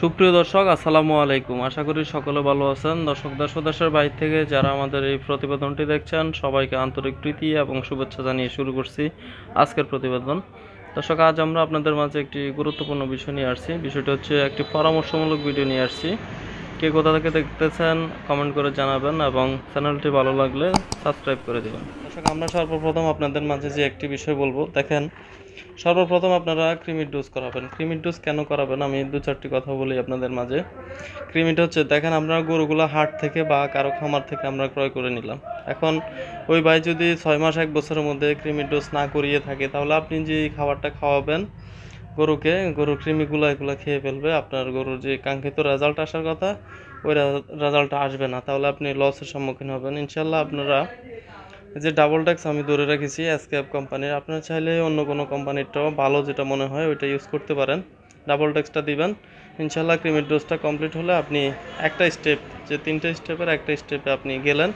সুপ্রিয় দর্শক, আসসালামু আলাইকুম। আশা করি সকলে ভালো আছেন। দর্শক, দেশ ও দেশের বাইরে থেকে যারা আমাদের এই প্রতিবেদনটি দেখছেন, সবাইকে আন্তরিক প্রীতি এবং শুভেচ্ছা জানিয়ে শুরু করছি আজকের প্রতিবেদন। দর্শক, আজ আমরা আপনাদের মাঝে একটি গুরুত্বপূর্ণ বিষয় নিয়ে আসছি। বিষয়টি হচ্ছে একটি পরামর্শমূলক ভিডিও নিয়ে আসছি। কে কোথা থেকে দেখতেছেন কমেন্ট করে জানাবেন এবং চ্যানেলটি ভালো লাগলে সাবস্ক্রাইব করে দেবেন। দর্শক, আমরা সর্বপ্রথম আপনাদের মাঝে যে একটি বিষয় বলব, দেখেন, সর্বপ্রথম আপনারা ক্রিমির ডোজ করাবেন। ক্রিমির ডোজ কেন করাবেন? আমি দু চারটি কথা বলি আপনাদের মাঝে। ক্রিমিটা হচ্ছে, দেখেন, আমরা গরুগুলো হাট থেকে বা কারও খামার থেকে আমরা ক্রয় করে নিলাম। এখন ওই ভাই যদি ছয় মাস, এক বছরের মধ্যে ক্রিমির ডোজ না করিয়ে থাকে, তাহলে আপনি যে খাবারটা খাওয়াবেন গরুকে, গরুর কৃমিগুলো এগুলো খেয়ে ফেলবে। আপনার গরুর যে কাঙ্ক্ষিত রেজাল্ট আসার কথা, ওই রেজাল্টটা আসবে না। তাহলে আপনি লসের সম্মুখীন হবেন। ইনশাল্লাহ আপনারা যে ডাবল ট্যাক্স আমি ধরে রেখেছি এসকেপ কোম্পানির আপনারা চাইলে অন্য কোনো কোম্পানিরটাও ভালো যেটা মনে হয়, ওইটা ইউজ করতে পারেন। ডাবল ট্যাক্সটা দিবেন। ইনশাল্লাহ ক্রিমির ডোজটা কমপ্লিট হলে আপনি একটা স্টেপ যে তিনটে স্টেপের একটা স্টেপে আপনি গেলেন।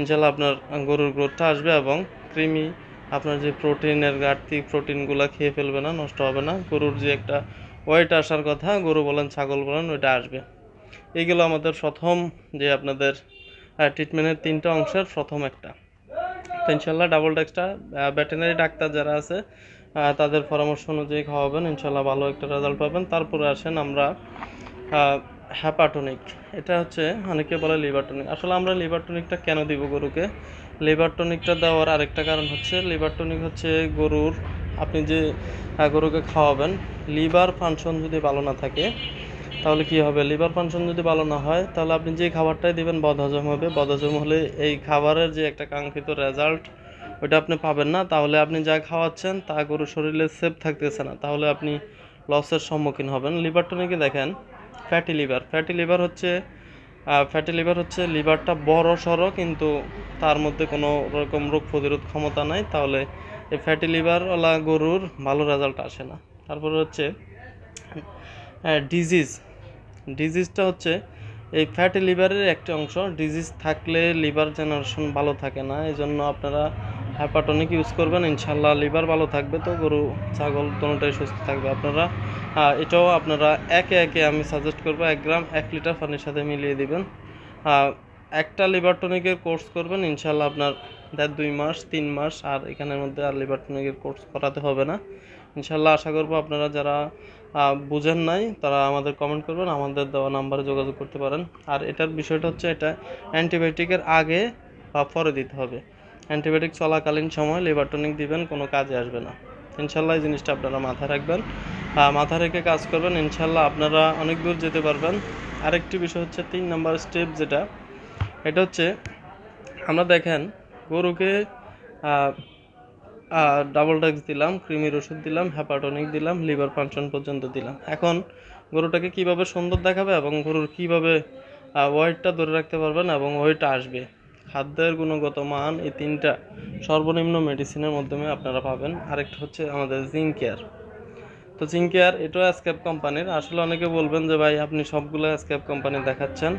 ইনশাল্লাহ আপনার গরুর গ্রোথটা আসবে এবং কৃমি আপনার যে প্রোটিনের ঘাটতি, প্রোটিনগুলো খেয়ে ফেলবে না, নষ্ট হবে না। গরুর যে একটা ওয়েট আসার কথা, গরু বলেন, ছাগল বলেন, ওইটা আসবে। এইগুলো আমাদের প্রথম যে আপনাদের ট্রিটমেন্টের তিনটা অংশের প্রথম একটা। ইনশাল্লাহ ডাবল ট্যাক্সটা ভেটেনারি ডাক্তার যারা আছে তাদের পরামর্শ অনুযায়ী খাওয়াবেন। ইনশাল্লাহ ভালো একটা রেজাল্ট পাবেন। তারপরে আসেন আমরা হ্যাপাটনিক এটা হচ্ছে অনেকে বলে লিভার টনিক আসলে আমরা লিভার টনিকটা কেন দিব গরুকে? লিভার টনিকটা দেওয়ার আরেকটা কারণ হচ্ছে লিভার টনিক হচ্ছে গরুর, আপনি যে গরুকে খাওয়াবেন লিভার ফাংশন যদি ভালো না থাকে, তাহলে কি হবে? লিভার ফাংশন যদি ভালো না হয়, তাহলে আপনি যে খাবারটাই দিবেন বদহজম হবে। বদহজম হলে এই খাবারের যে একটা কাঙ্ক্ষিত রেজাল্ট ওইটা আপনি পাবেন না। তাহলে আপনি যা খাওয়াচ্ছেন, তা গরুর শরীরে সেফ থাকতেছে না। তাহলে আপনি লসের সম্মুখীন হবেন। লিভার টনিকে দেখেন ফ্যাটি লিভার ফ্যাটি লিভার হচ্ছে ফ্যাটি লিভার হচ্ছে লিভারটা বড় সড়ো, কিন্তু তার মধ্যে কোনো রকম রোগ প্রতিরোধ ক্ষমতা নাই, তাহলে এই ফ্যাটি লিভারওয়ালা গরুর ভালো রেজাল্ট আসে না। তারপরে হচ্ছে ডিজিজ ডিজিজটা হচ্ছে, এই ফ্যাটি লিভারের একটি অংশ ডিজিজ থাকলে লিভার জেনারেশন ভালো থাকে না এই জন্য আপনারা হ্যাপাটনিক ইউজ করবেন ইনশাল্লাহ লিভার ভালো থাকবে তো, গরু, ছাগল দুটোটাই সুস্থ থাকবে আপনারা। এটাও আপনারা একে একে আমি সাজেস্ট করব, এক গ্রাম, এক লিটার পানির সাথে মিলিয়ে দিবেন। একটা লিভার টনিকের কোর্স করবেন ইনশাল্লাহ আপনার দেড়, দুই মাস, তিন মাস, আর এখানের মধ্যে আর লিভার টনিকের কোর্স করাতে হবে না। ইনশাল্লাহ আশা করব আপনারা যারা বুঝেন নাই, তারা আমাদের কমেন্ট করবেন, আমাদের দেওয়া নাম্বারে যোগাযোগ করতে পারেন। আর এটার বিষয়টা হচ্ছে এটা অ্যান্টিবায়োটিকের আগে বা পরে দিতে হবে। অ্যান্টিবায়োটিক চলাকালীন সময় লিভার টনিক দিবেন, কোনো কাজে আসবে না। ইনশাল্লাহ এই জিনিসটা আপনারা মাথায় রাখবেন। মাথা রেখে কাজ করবেন, ইনশাল্লাহ আপনারা অনেক দূর যেতে পারবেন। আরেকটি বিষয় হচ্ছে তিন নাম্বার স্টেপ যেটা, এটা হচ্ছে আমরা দেখেন গরুকে ডাবল ট্যাক্স দিলাম ক্রিমির ওষুধ দিলাম হ্যাপাটনিক দিলাম লিভার ফাংশন পর্যন্ত দিলাম। এখন গরুটাকে কীভাবে সুন্দর দেখাবে এবং গরুর কীভাবে ওয়েটটা ধরে রাখতে পারবেন এবং ওয়েটটা আসবে? খাদ্যের গুণগত মান এই তিনটা সর্বনিম্ন মেডিসিনের মাধ্যমে আপনারা পাবেন। আরেকটা হচ্ছে আমাদের জিঙ্ক কেয়ার। তো জিঙ্ক কেয়ার, এটাও অ্যাসকেপ কোম্পানির আসলে অনেকে বলবেন যে, ভাই, আপনি সবগুলো অ্যাসকেপ কোম্পানি দেখাচ্ছেন।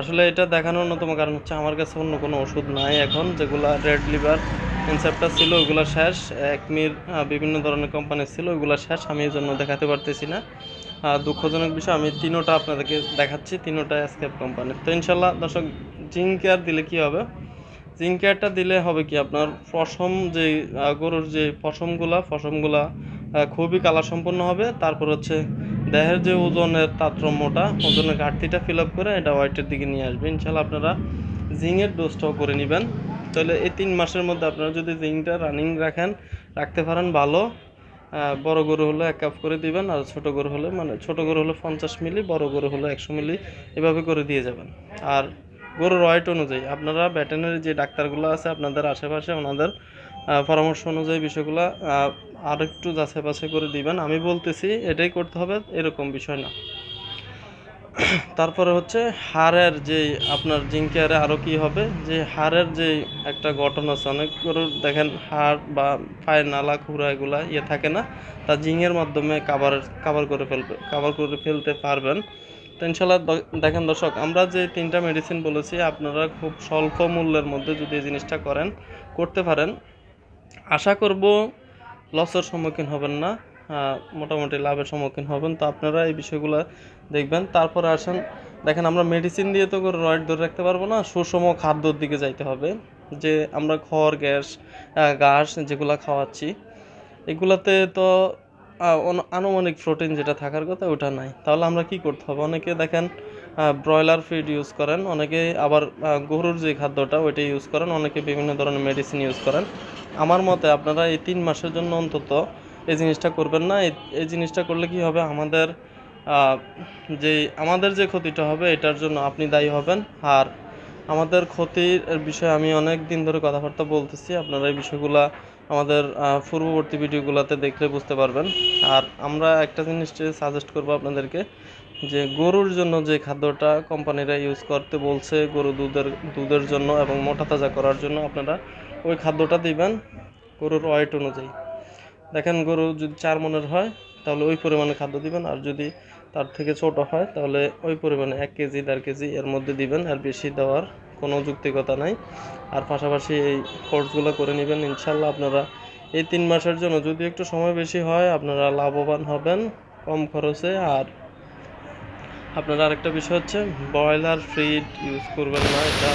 আসলে এটা দেখানোর অন্যতম কারণ হচ্ছে, আমার কাছে অন্য কোনো ওষুধ নাই এখন, যেগুলো রেড লিভার ইনসেপ্টার ছিল, ওইগুলো শেষ। একমির বিভিন্ন ধরনের কোম্পানি ছিল, ওইগুলো শেষ। আমি এই জন্য দেখাতে পারতেছি না। দুঃখজনক বিষয়, আমি তিনোটা আপনাদেরকে দেখাচ্ছি, তিনোটা অ্যাসকেপ কোম্পানির তো ইনশাল্লাহ, দর্শক জিঙ্ক কেয়ার দিলে কি হবে? জিঙ্ক কেয়ারটা দিলে হবে কি আপনার পশম যে গরুর যে পশমগুলা পশমগুলা খুবই কালার সম্পন্ন হবে। তারপর হচ্ছে দেহের যে ওজনের তারতম্যটা, ওজনের ঘাটতিটা ফিল আপ করে এটা হোয়াইটের দিকে নিয়ে আসবে। ইনশাল্লাহ আপনারা জিঙ্কের ডোজটাও করে নেবেন। তাহলে এই তিন মাসের মধ্যে আপনারা যদি জিঙ্কটা রানিং রাখেন, রাখতে পারেন ভালো। বড় গরু হলে এক কাপ করে দিবেন আর ছোট গরু হলে মানে ছোট গরু হলে পঞ্চাশ মিলি, বড় গরু হলে একশো মিলি এভাবে করে দিয়ে যাবেন। আর গরুর ওয়েট অনুযায়ী। আপনারা ভেটেনারি যে ডাক্তারগুলো আছে, আপনাদের আশেপাশে ওনাদের পরামর্শ অনুযায়ী বিষয়গুলো আর একটু যাচাই বাছাই করে দিবেন। আমি বলতেছি, এটাই করতে হবে, এরকম বিষয় না। তারপরে হচ্ছে, হাড়ের যে আপনার জিঙ্কেয়ারে আরও কি হবে? যে হাড়ের যে একটা গঠন আছে, অনেক গরুর দেখেন হাড় বা পায়ের নালা খুঁড়া এগুলা ইয়ে থাকে না? তা জিঙের মাধ্যমে কাভার কাভার করে ফেলবে কাভার করে ফেলতে পারবেন। দ- দেখেন দর্শক, আমরা যে তিনটা মেডিসিন বলেছি, আপনারা খুব স্বল্প মূল্যের মধ্যে যদি এই জিনিসটা করেন, করতে পারেন। আশা করব লসের সম্মুখীন হবেন না মোটামুটি লাভের সম্মুখীন হবেন। তো আপনারা এই বিষয়গুলো দেখবেন। তারপরে আসেন, দেখেন আমরা মেডিসিন দিয়ে তো করে রয়েট ধরে রাখতে পারব না, সুষম খাদ্যর দিকে যাইতে হবে। যে আমরা খড়, গ্যাস ঘাস যেগুলো খাওয়াচ্ছি, এগুলাতে তো আনুমানিক প্রোটিন যেটা থাকার কথা ওটা নাই। তাহলে আমরা কি করতে হবে? অনেকে দেখেন ব্রয়লার ফিড ইউজ করেন, অনেকে আবার গরুর যে খাদ্যটা ওইটা ইউজ করেন, অনেকে বিভিন্ন ধরনের মেডিসিন ইউজ করেন। আমার মতে আপনারা এই তিন মাসের জন্য অন্তত এই জিনিসটা করবেন না। এই জিনিসটা করলে কি হবে? আমাদের যে আমাদের যে ক্ষতিটা হবে এটার জন্য আপনি দায়ী হবেন। আর আমাদের ক্ষতির বিষয়ে আমি অনেক দিন ধরে কথাবার্তা বলতেছি। আপনারা এই বিষয়গুলা আমাদের পূর্ববর্তী ভিডিওগুলোতে দেখলে বুঝতে পারবেন। আর আমরা একটা জিনিস সাজেস্ট করব আপনাদেরকে, যে গরুর জন্য যে খাদ্যটা কোম্পানিরা ইউজ করতে বলছে, গরু দুধের দুধের জন্য এবং মোটা তাজা করার জন্য আপনারা ওই খাদ্যটা দিবেন গরুর ওয়েট অনুযায়ী। দেখেন গরু যদি চার মনের হয়, তাহলে ওই পরিমাণে খাদ্য দিবেন, আর যদি তার থেকে ছোট হয়, তাহলে ওই পরিমাণে এক কেজি, দেড় কেজি এর মধ্যে দিবেন, আর বেশি দেওয়ার কোনো যুক্তিকতা নাই। আর পাশাপাশি এই কোর্সগুলো করে নেবেন, ইনশাল্লাহ আপনারা এই তিন মাসের জন্য যদি একটু সময় বেশি হয়, আপনারা লাভবান হবেন কম খরচে। আর আপনার আরেকটা বিষয় হচ্ছে, ব্রয়লার ফিড ইউজ করবেন না। এটা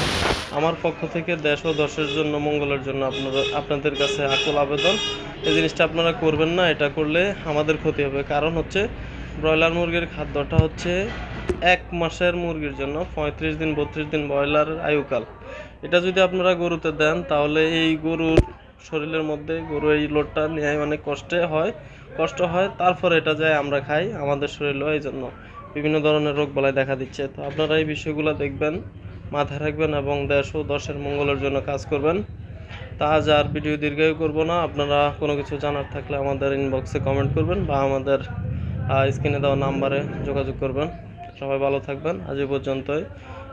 আমার পক্ষ থেকে দেশ ও দশের জন্য, মঙ্গলের জন্য আপনারা, আপনাদের কাছে আকুল আবেদন। এই জিনিসটা আপনারা করবেন না, এটা করলে আমাদের ক্ষতি হবে। কারণ হচ্ছে, ব্রয়লার মুরগির খাদ্যটা হচ্ছে এক মাসের মুরগির জন্য পঁয়ত্রিশ দিন, বত্রিশ দিন ব্রয়লার আয়ুকাল। এটা যদি আপনারা গরুতে দেন, তাহলে এই গরুর শরীরের মধ্যে গরু এই লোডটা নেয় অনেক কষ্টে হয়। কষ্ট হয়, তারপরে এটা যায় আমরা খাই আমাদের শরীরেও এই জন্য। বিভিন্ন ধরনের রোগ বালাই দেখা দিচ্ছে। তো আপনারা এই বিষয়গুলো দেখবেন, মাথায় রাখবেন এবং দেশ ও দশের মঙ্গলের জন্য কাজ করবেন। তা আজ আর ভিডিও দীর্ঘায়ু করব না। আপনারা কোনো কিছু জানার থাকলে আমাদের ইনবক্সে কমেন্ট করবেন বা আমাদের স্ক্রিনে দেওয়া নাম্বারে যোগাযোগ করবেন। সবাই ভালো থাকবেন। আজ পর্যন্তই।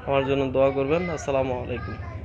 আমার জন্য দোয়া করবেন। আসসালামু আলাইকুম।